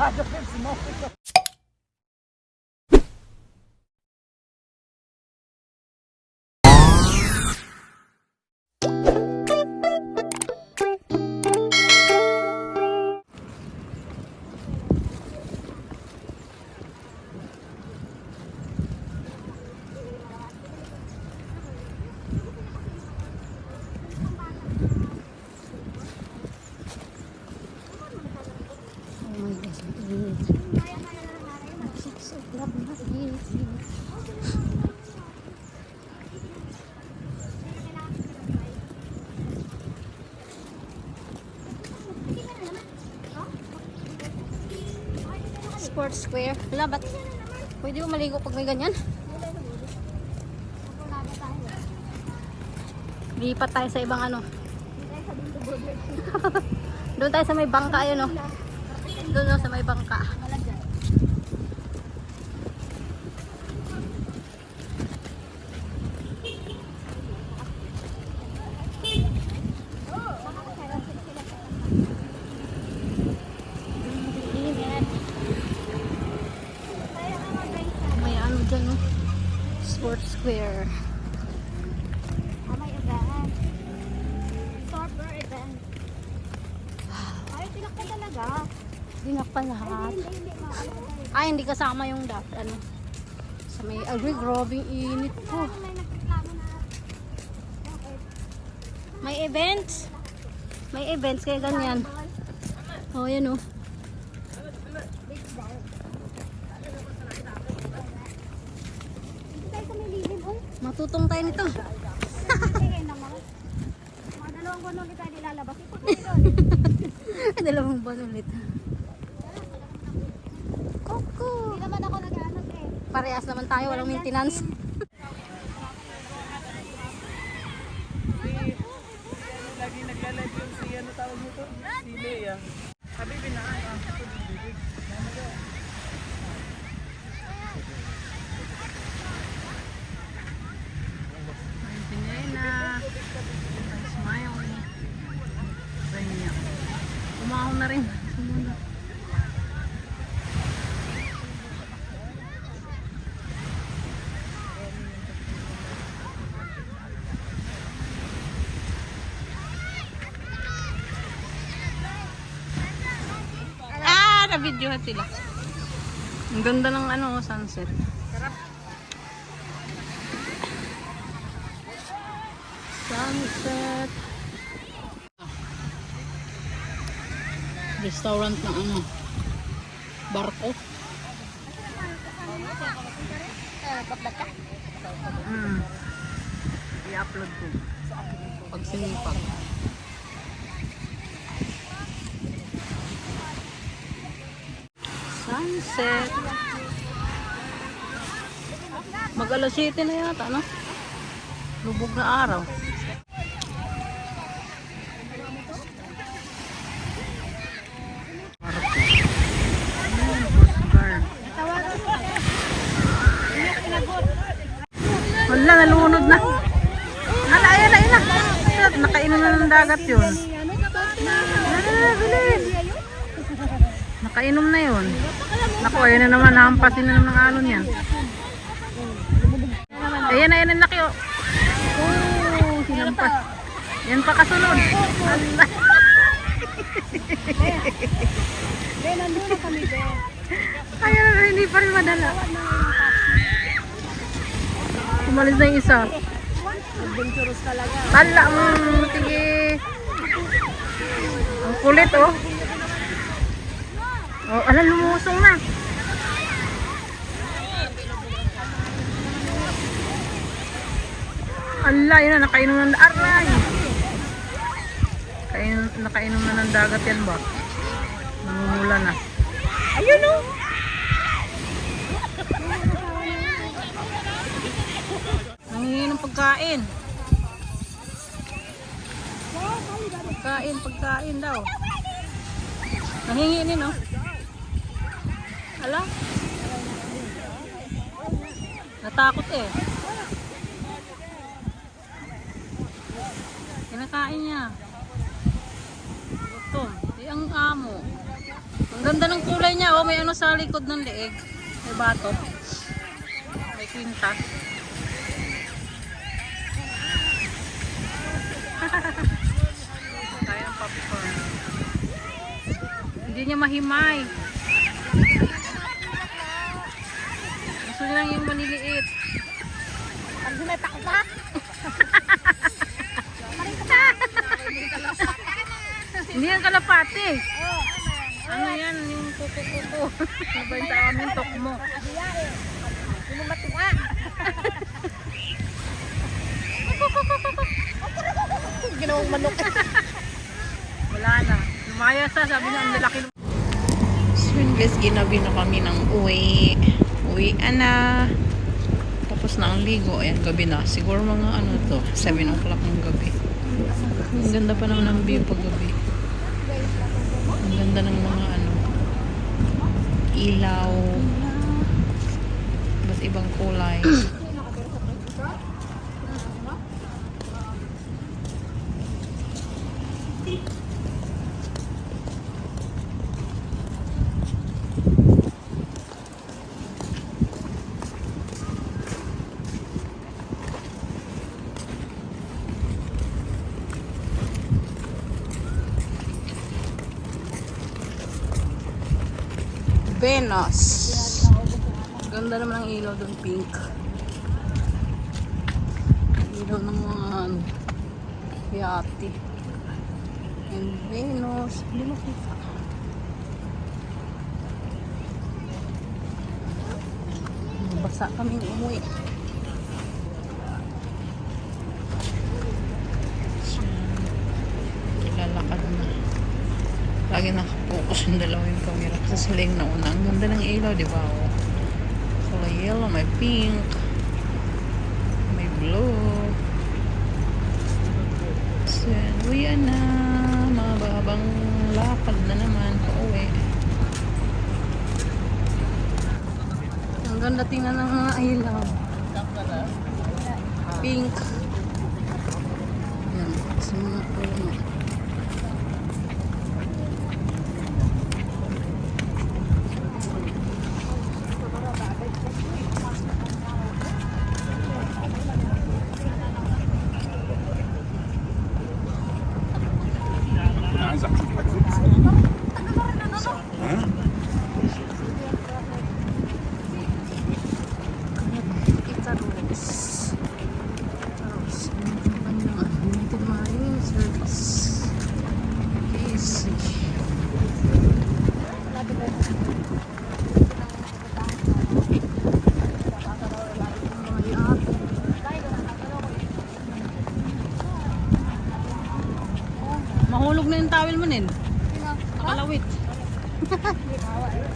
Oh Sports Square. Wala, ba't pwede mo maligo pag may ganyan? Lipat tayo sa ibang ano. Doon tayo sa may bangka, ayun oh. Doon oh, sa may bangka. May ano dyan oh. Sports Square. may event. Sorber event. Ay, tilak ka talaga. Dinak pa lahat. Hindi, hindi. Maano ko tayo. Ay, hindi kasama yung dap. Ano? Sa may agri, grabing init ko. May events. May events kaya ganyan. Oh, yan oh. Matutong tayo nito. dalawang buwan ulit tayo nilalabas. Dalawang buwan ulit. Kuku. Hindi naman ako nag-ano eh. Parehas naman tayo, walang maintenance. Lagi nagla-live yung si ano tawag nito? Si Lea. Sabi binaan ah. Ito bibig. Na rin. Na-videohan sila. Ang ganda ng ano, sunset. Sunset. Restaurant ng ano, barko. Mm. I-upload ko. Pag sinipag. Sunset. Mag alas 7 na yata, no? Lubog na araw. Wala, nalunod na. Ala, ayan na, ayan na. Nakainom na ng dagat yun. Ala, bilis. Nakainom na yun. Naku, ayan na naman. Nahampasin na naman ng alon yan. Ayan ayan ang laki oh. Oh, sinampas. Yan pa kasunod. Ala. Be, nandun na kami, Be. Ayan hindi pa rin madala. Umalis na yung isa. Adventurous talaga. Ala, mm, sige. Ang kulit. Oh, ala, lumusong na. Ala, yun na, nakainom ng aray. Kain, nakainom na ng dagat yan ba? Namumula na. Ayun oh. Nangingi ng pagkain. Pagkain, pagkain daw. Nangingi din, no? Ala? Natakot eh. Kinakain niya. Gutom. Eh, ang amo. Ang ganda ng kulay niya. Oh, may ano sa likod ng leeg. May bato. May kwintas. Kaya ang popcorn. Hindi niya mahimay. Gusto niya lang yung maniliit. Pag humeta ko pa. Hindi yan kalapati. Ano yan? Yung kuko-kuko. Ano ba yung sa amin? Tokmo. Yung matuwa. Ginawang manok. Wala na. Lumaya sa sabi niya ang lalaki So yun guys, ginabi na kami ng uwi. Uwi na. Tapos na ang ligo. Ayan, gabi na. Siguro mga ano to, 7 o'clock ng gabi. Ang ganda pa naman ng view pag gabi. Ganda ng mga ano, ilaw. Ba't ibang kulay. Venus. Ganda naman ang ilaw doon, pink. Ilaw ng mga ano, yati. And Venus. Hindi makita. Basa kaming umuwi. Lalakad na. Lagi nakapokus yung dalawa yung camera kasi sila yung nauna. Ang ganda ng ilaw, di ba? Oh. Kulay yellow, may pink, may blue. So. Uwi na. Mababang lakad na naman. Pauwi. Ang ganda tingnan ng mga ilaw. Pink. Yan. Sa Towel mo nin. Nakalawit.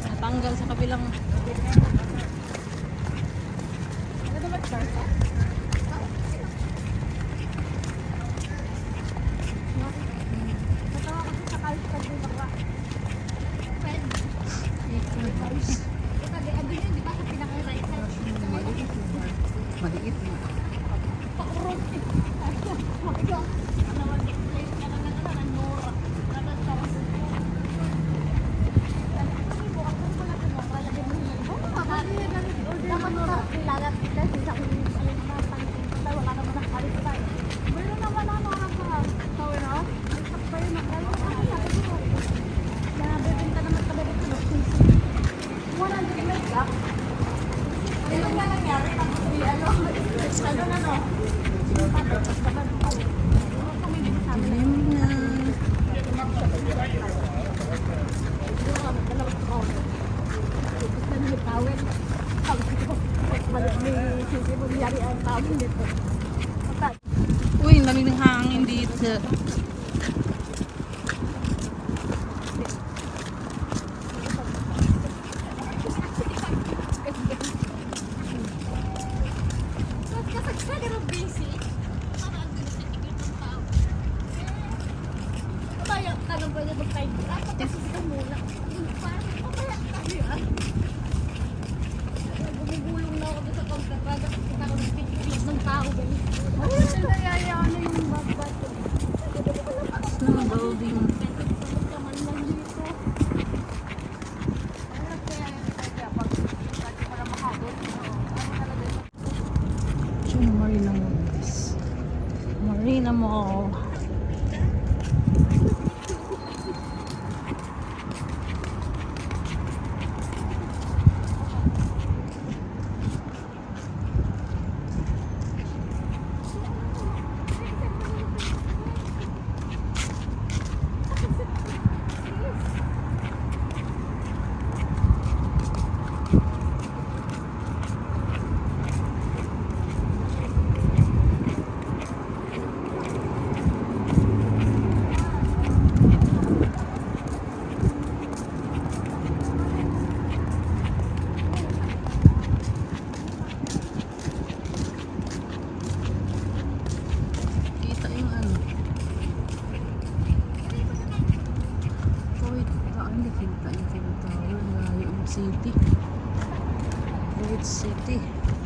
Natanggal sa kabilang maliit Uy, dami ng hangin dito. Молодці.